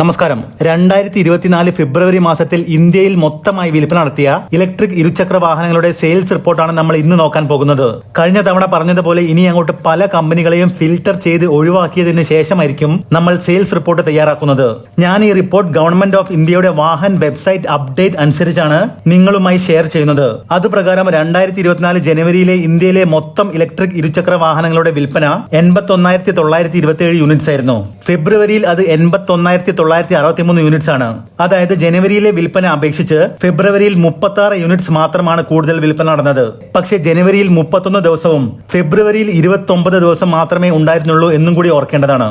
നമസ്കാരം. രണ്ടായിരത്തി ഇരുപത്തിനാല് ഫെബ്രുവരി മാസത്തിൽ ഇന്ത്യയിൽ മൊത്തമായി വിൽപ്പന നടത്തിയ ഇലക്ട്രിക് ഇരുചക്ര വാഹനങ്ങളുടെ സെയിൽസ് റിപ്പോർട്ടാണ് നമ്മൾ ഇന്ന് നോക്കാൻ പോകുന്നത്. കഴിഞ്ഞ തവണ പറഞ്ഞതുപോലെ ഇനി അങ്ങോട്ട് പല കമ്പനികളെയും ഫിൽറ്റർ ചെയ്ത് ഒഴിവാക്കിയതിന് ശേഷമായിരിക്കും നമ്മൾ സെയിൽസ് റിപ്പോർട്ട് തയ്യാറാക്കുന്നത്. ഞാൻ ഈ റിപ്പോർട്ട് ഗവൺമെന്റ് ഓഫ് ഇന്ത്യയുടെ വാഹൻ വെബ്സൈറ്റ് അപ്ഡേറ്റ് അനുസരിച്ചാണ് നിങ്ങളുമായി ഷെയർ ചെയ്യുന്നത്. അതുപ്രകാരം രണ്ടായിരത്തി ഇരുപത്തിനാല് ജനുവരിയിലെ ഇന്ത്യയിലെ മൊത്തം ഇലക്ട്രിക് ഇരുചക്ര വാഹനങ്ങളുടെ വിൽപ്പന എൺപത്തി ഒന്നായിരത്തി തൊള്ളായിരത്തി ഇരുപത്തി ഏഴ് യൂണിറ്റ്സ് ആയിരുന്നു. ഫെബ്രുവരിയിൽ അത് എൺപത്തി ഒന്നായിരത്തി തൊള്ളായിരത്തി അറുപത്തി മൂന്ന് യൂണിറ്റ്സ് ആണ്. അതായത് ജനുവരിയിലെ വിൽപ്പന അപേക്ഷിച്ച് ഫെബ്രുവരിയിൽ മുപ്പത്തി ആറ് യൂണിറ്റ്സ് മാത്രമാണ് കൂടുതൽ വിൽപ്പന നടന്നത്. പക്ഷേ ജനുവരിയിൽ മുപ്പത്തൊന്ന് ദിവസവും ഫെബ്രുവരിയിൽ ഇരുപത്തി ദിവസം മാത്രമേ ഉണ്ടായിരുന്നുള്ളൂ എന്നും കൂടി ഓർക്കേണ്ടതാണ്.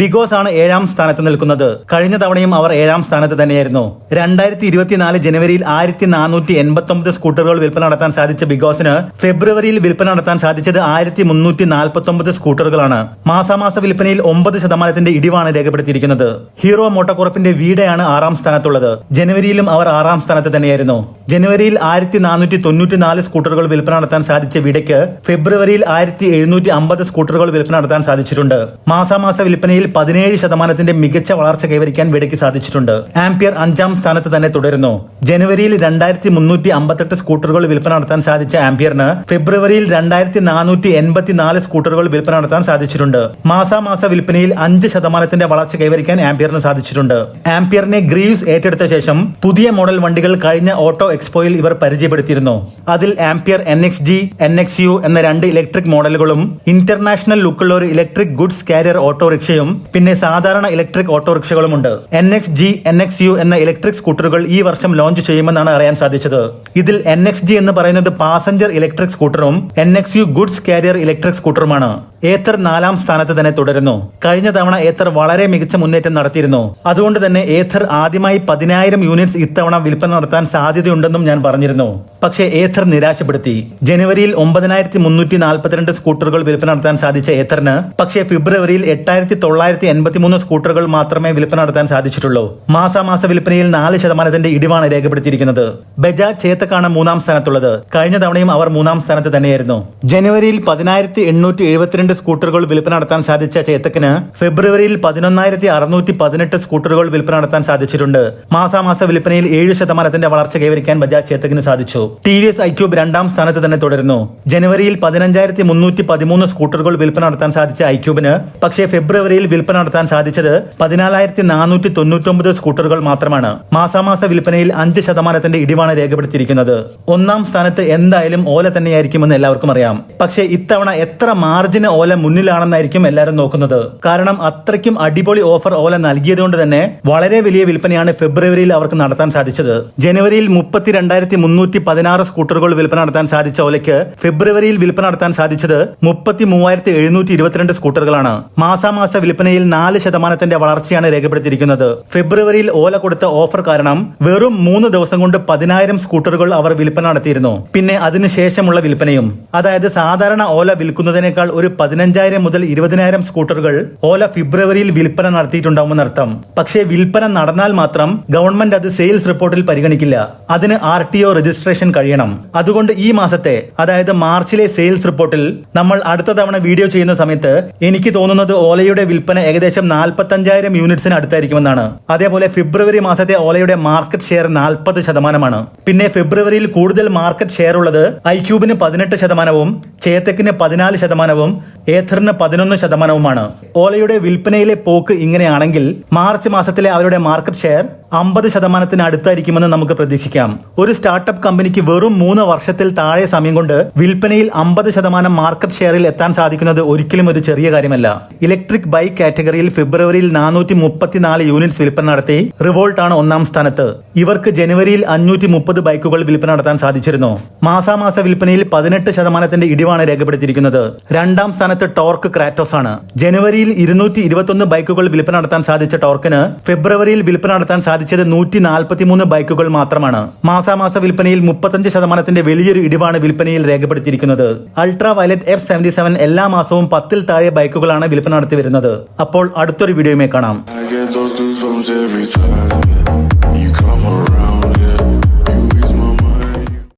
ബിഗോസ് ആണ് ഏഴാം സ്ഥാനത്ത് നിൽക്കുന്നത്. കഴിഞ്ഞ തവണയും അവർ ഏഴാം സ്ഥാനത്ത് തന്നെയായിരുന്നു. രണ്ടായിരത്തി ഇരുപത്തിനാല് ജനുവരിയിൽ ആയിരത്തി നാനൂറ്റി എൺപത്തി ഒമ്പത് സ്കൂട്ടറുകൾ വിൽപ്പന നടത്താൻ സാധിച്ച ബിഗോസിന് ഫെബ്രുവരിയിൽ വിൽപ്പന നടത്താൻ സാധിച്ചത് ആയിരത്തി മുന്നൂറ്റി നാൽപ്പത്തി ഒമ്പത് സ്കൂട്ടറുകളാണ്. മാസാമാസ വിൽപ്പനയിൽ ഒമ്പത് ശതമാനത്തിന്റെ ഇടിവാണ് രേഖപ്പെടുത്തിയിരിക്കുന്നത്. ഹീറോ മോട്ടോകോർപ്പിന്റെ വീടയാണ് ആറാം സ്ഥാനത്തുള്ളത്. ജനുവരിയിലും അവർ ആറാം സ്ഥാനത്ത് തന്നെയായിരുന്നു. ജനുവരിയിൽ ആയിരത്തി നാനൂറ്റി തൊണ്ണൂറ്റി നാല് സ്കൂട്ടറുകൾ വിൽപ്പന നടത്താൻ സാധിച്ച വിടയ്ക്ക് ഫെബ്രുവരിയിൽ ആയിരത്തി എഴുന്നൂറ്റി അമ്പത് സ്കൂട്ടറുകൾ വിൽപ്പന നടത്താൻ സാധിച്ചിട്ടുണ്ട്. മാസാമാസ വിൽപ്പനയിൽ പതിനേഴ് ശതമാനത്തിന്റെ മികച്ച വളർച്ച കൈവരിക്കാൻ വിടയ്ക്ക് സാധിച്ചിട്ടുണ്ട്. ആംപിയർ അഞ്ചാം സ്ഥാനത്ത് തന്നെ തുടരുന്നു. ജനുവരിയിൽ രണ്ടായിരത്തി മുന്നൂറ്റി അമ്പത്തെട്ട് സ്കൂട്ടറുകൾ വിൽപ്പന നടത്താൻ സാധിച്ച ആംപിയറിന് ഫെബ്രുവരിയിൽ രണ്ടായിരത്തി നാനൂറ്റി എൺപത്തി നാല് സ്കൂട്ടറുകൾ വിൽപ്പന നടത്താൻ സാധിച്ചിട്ടുണ്ട്. മാസാമാസ വിൽപ്പനയിൽ അഞ്ച് ശതമാനത്തിന്റെ വളർച്ച കൈവരിക്കാൻ ആംപിയറിന് സാധിച്ചിട്ടുണ്ട്. ആംപിയറിനെ ഗ്രീവ്സ് ഏറ്റെടുത്ത ശേഷം പുതിയ മോഡൽ വണ്ടികൾ കഴിഞ്ഞ ഓട്ടോ എക്സ്പോയിൽ ഇവർ പരിചയപ്പെടുത്തിയിരുന്നു. അതിൽ Ampere N X G N X U എന്ന രണ്ട് ഇലക്ട്രിക് മോഡലുകളും ഇന്റർനാഷണൽ ലുക്കുള്ള ഒരു ഇലക്ട്രിക് ഗുഡ്സ് കാരിയർ ഓട്ടോറിക്ഷയും പിന്നെ സാധാരണ electric ഓട്ടോറിക്ഷകളുമുണ്ട് N X G N X U എന്ന ഇലക്ട്രിക് സ്കൂട്ടറുകൾ ഈ വർഷം ലോഞ്ച് ചെയ്യുമെന്നാണ് അറിയാൻ സാധിച്ചത്. ഇതിൽ എൻ എക്സ് ജി എന്ന് പറയുന്നത് passenger electric സ്കൂട്ടറും N X U goods carrier electric സ്കൂട്ടറുമാണ് Ather നാലാം സ്ഥാനത്ത് തന്നെ തുടരുന്നു. കഴിഞ്ഞ തവണ ഏത്തർ വളരെ മികച്ച മുന്നേറ്റം നടത്തിയിരുന്നു. അതുകൊണ്ട് തന്നെ ഏത്തർ ആദ്യമായി പതിനായിരം യൂണിറ്റ്സ് ഇത്തവണ വിൽപ്പന നടത്താൻ സാധ്യതയുണ്ടെന്നും ഞാൻ പറഞ്ഞിരുന്നു. പക്ഷേ ഏത്തർ നിരാശപ്പെടുത്തി. ജനുവരിയിൽ ഒമ്പതിനായിരത്തി മുന്നൂറ്റി നാൽപ്പത്തിരണ്ട് സ്കൂട്ടറുകൾ വിൽപ്പന നടത്താൻ സാധിച്ച ഏത്തറിന് പക്ഷേ ഫെബ്രുവരിയിൽ എട്ടായിരത്തി തൊള്ളായിരത്തി എൺപത്തിമൂന്ന് സ്കൂട്ടറുകൾ മാത്രമേ വിൽപ്പന നടത്താൻ സാധിച്ചിട്ടുള്ളൂ. മാസാമാസ വിൽപ്പനയിൽ നാല് ശതമാനത്തിന്റെ ഇടിവാണ് രേഖപ്പെടുത്തിയിരിക്കുന്നത്. ബജാജ് ചേത്തക്കാണ് മൂന്നാം സ്ഥാനത്തുള്ളത്. കഴിഞ്ഞ തവണയും അവർ മൂന്നാം സ്ഥാനത്ത് തന്നെയായിരുന്നു. ജനുവരിയിൽ പതിനായിരത്തി എണ്ണൂറ്റി എഴുപത്തിരണ്ട് സ്കൂട്ടറുകൾ വിൽപ്പന നടത്താൻ സാധിച്ച ചേത്തക്കിന് ഫെബ്രുവരിയിൽ പതിനൊന്നായിരത്തി അറുന്നൂറ്റി പതിനെട്ട് സ്കൂട്ടറുകൾ വിൽപ്പന നടത്താൻ സാധിച്ചിട്ടുണ്ട്. മാസാമാസ വിൽപ്പനയിൽ ഏഴ് ശതമാനത്തിന്റെ വളർച്ച കൈവരിക്കാൻ ബജാജ് ചേത്തക്കിന് സാധിച്ചു. ടി വി എസ് ഐക്യൂബ് രണ്ടാം സ്ഥാനത്ത് തന്നെ തുടരുന്നു. ജനുവരിയിൽ പതിനഞ്ചായിരത്തി മുന്നൂറ്റി പതിമൂന്ന് സ്കൂട്ടറുകൾ വിൽപ്പന നടത്താൻ സാധിച്ച ഐക്യൂബിന് പക്ഷേ ഫെബ്രുവരിയിൽ വിൽപ്പന നടത്താൻ സാധിച്ചത് പതിനാലായിരത്തി നാനൂറ്റി തൊണ്ണൂറ്റൊമ്പത് സ്കൂട്ടറുകൾ മാത്രമാണ്. മാസാമാസ വിൽപ്പനയിൽ അഞ്ച് ശതമാനത്തിന്റെ ഇടിവാണ് രേഖപ്പെടുത്തിയിരിക്കുന്നത്. ഒന്നാം സ്ഥാനത്ത് എന്തായാലും ഓല തന്നെയായിരിക്കുമെന്ന് എല്ലാവർക്കും അറിയാം. പക്ഷേ ഇത്തവണ എത്ര മാർജിന് ഓല മുന്നിലാണെന്നായിരിക്കും എല്ലാവരും നോക്കുന്നത്. കാരണം അത്രയ്ക്കും അടിപൊളി ഓഫർ ഓല നൽകിയതുകൊണ്ട് തന്നെ വളരെ വലിയ വിൽപ്പനയാണ് ഫെബ്രുവരിയിൽ അവർക്ക് നടത്താൻ സാധിച്ചത്. ജനുവരിയിൽ മുപ്പത്തി രണ്ടായിരത്തി മുന്നൂറ്റി പതിനാറ് സ്കൂട്ടറുകൾ വിൽപ്പന നടത്താൻ സാധിച്ച ഓലയ്ക്ക് ഫെബ്രുവരിയിൽ വിൽപ്പന നടത്താൻ സാധിച്ചത് മുപ്പത്തി മൂവായിരത്തി എഴുന്നൂറ്റി ഇരുപത്തിരണ്ട് സ്കൂട്ടറുകളാണ്. മാസാമാസ വിൽപ്പനയിൽ നാല് ശതമാനത്തിന്റെ വളർച്ചയാണ് രേഖപ്പെടുത്തിയിരിക്കുന്നത്. ഫെബ്രുവരിയിൽ ഓല കൊടുത്ത ഓഫർ കാരണം വെറും മൂന്ന് ദിവസം കൊണ്ട് പതിനായിരം സ്കൂട്ടറുകൾ അവർ വിൽപ്പന നടത്തിയിരുന്നു. പിന്നെ അതിനുശേഷമുള്ള വിൽപ്പനയും. അതായത് സാധാരണ ഓല വിൽക്കുന്നതിനേക്കാൾ ഒരു പതിനഞ്ചായിരം മുതൽ ഇരുപതിനായിരം സ്കൂട്ടറുകൾ ഓല ഫെബ്രുവരിയിൽ വിൽപ്പന നടത്തിയിട്ടുണ്ടാവുമെന്ന് അർത്ഥം. പക്ഷേ വിൽപ്പന നടന്നാൽ മാത്രം ഗവൺമെന്റ് അത് സെയിൽസ് റിപ്പോർട്ടിൽ പരിഗണിക്കില്ല. അതിന് ആർ ടി ഒ രജിസ്ട്രേഷൻ കഴിയണം. അതുകൊണ്ട് ഈ മാസത്തെ അതായത് മാർച്ചിലെ സെയിൽസ് റിപ്പോർട്ടിൽ നമ്മൾ അടുത്ത തവണ വീഡിയോ ചെയ്യുന്ന സമയത്ത് എനിക്ക് തോന്നുന്നത് ഓലയുടെ വിൽപ്പന ഏകദേശം നാൽപ്പത്തഞ്ചായിരം യൂണിറ്റ്സിന് അടുത്തായിരിക്കുമെന്നാണ്. അതേപോലെ ഫെബ്രുവരി മാസത്തെ ഓലയുടെ മാർക്കറ്റ് ഷെയർ നാൽപ്പത് ശതമാനമാണ്. പിന്നെ ഫെബ്രുവരിയിൽ കൂടുതൽ മാർക്കറ്റ് ഷെയർ ഉള്ളത് ഐക്യൂബിന് പതിനെട്ട് ശതമാനവും ചേത്തക്കിന് പതിനാല് ശതമാനവും ഏഥറിന് പതിനൊന്ന് ശതമാനവുമാണ്. ഓലയുടെ വിൽപ്പനയിലെ പോക്ക് ഇങ്ങനെയാണെങ്കിൽ മാർച്ച് മാസത്തിലെ അവരുടെ മാർക്കറ്റ് ഷെയർ അമ്പത് ശതമാനത്തിന് അടുത്തായിരിക്കുമെന്ന് നമുക്ക് പ്രതീക്ഷിക്കാം. ഒരു സ്റ്റാർട്ടപ്പ് കമ്പനിക്ക് വെറും മൂന്ന് വർഷത്തിൽ താഴെ സമയം കൊണ്ട് വിൽപ്പനയിൽ അമ്പത് ശതമാനം മാർക്കറ്റ് ഷെയറിൽ എത്താൻ സാധിക്കുന്നത് ഒരിക്കലും ഒരു ചെറിയ കാര്യമല്ല. ഇലക്ട്രിക് ബൈക്ക് കാറ്റഗറിയിൽ ഫെബ്രുവരിയിൽ നാനൂറ്റി മുപ്പത്തിനാല് യൂണിറ്റ്സ് വിൽപ്പന നടത്തി റിവോൾട്ട് ആണ് ഒന്നാം സ്ഥാനത്ത്. ഇവർക്ക് ജനുവരിയിൽ അഞ്ഞൂറ്റി മുപ്പത് ബൈക്കുകൾ വിൽപ്പന നടത്താൻ സാധിച്ചിരുന്നു. മാസാമാസ വിൽപ്പനയിൽ പതിനെട്ട് ശതമാനത്തിന്റെ ഇടിവാണ് രേഖപ്പെടുത്തിയിരിക്കുന്നത്. രണ്ടാം സ്ഥാനത്ത് ടോർക്ക് ക്രാറ്റോസ് ആണ്. ജനുവരിയിൽ ഇരുന്നൂറ്റി ബൈക്കുകൾ വിൽപ്പന നടത്താൻ സാധിച്ച ടോർക്കിന് ഫെബ്രുവരിയിൽ വിൽപ്പന നടത്താൻ സാധിച്ചത് നൂറ്റി നാൽപ്പത്തിമൂന്ന് ബൈക്കുകൾ മാത്രമാണ്. മാസാമാസ വിൽപ്പനയിൽ മുപ്പത്തഞ്ച് ശതമാനത്തിന്റെ വലിയൊരു ഇടിവാണ് വിൽപ്പനയിൽ രേഖപ്പെടുത്തിയിരിക്കുന്നത്. Ultra violet F seventy seven എല്ലാ മാസവും പത്തിൽ താഴെ ബൈക്കുകളാണ് വിൽപ്പന നടത്തി വരുന്നത്. അപ്പോൾ അടുത്തൊരു വീഡിയോയുമേ കാണാം.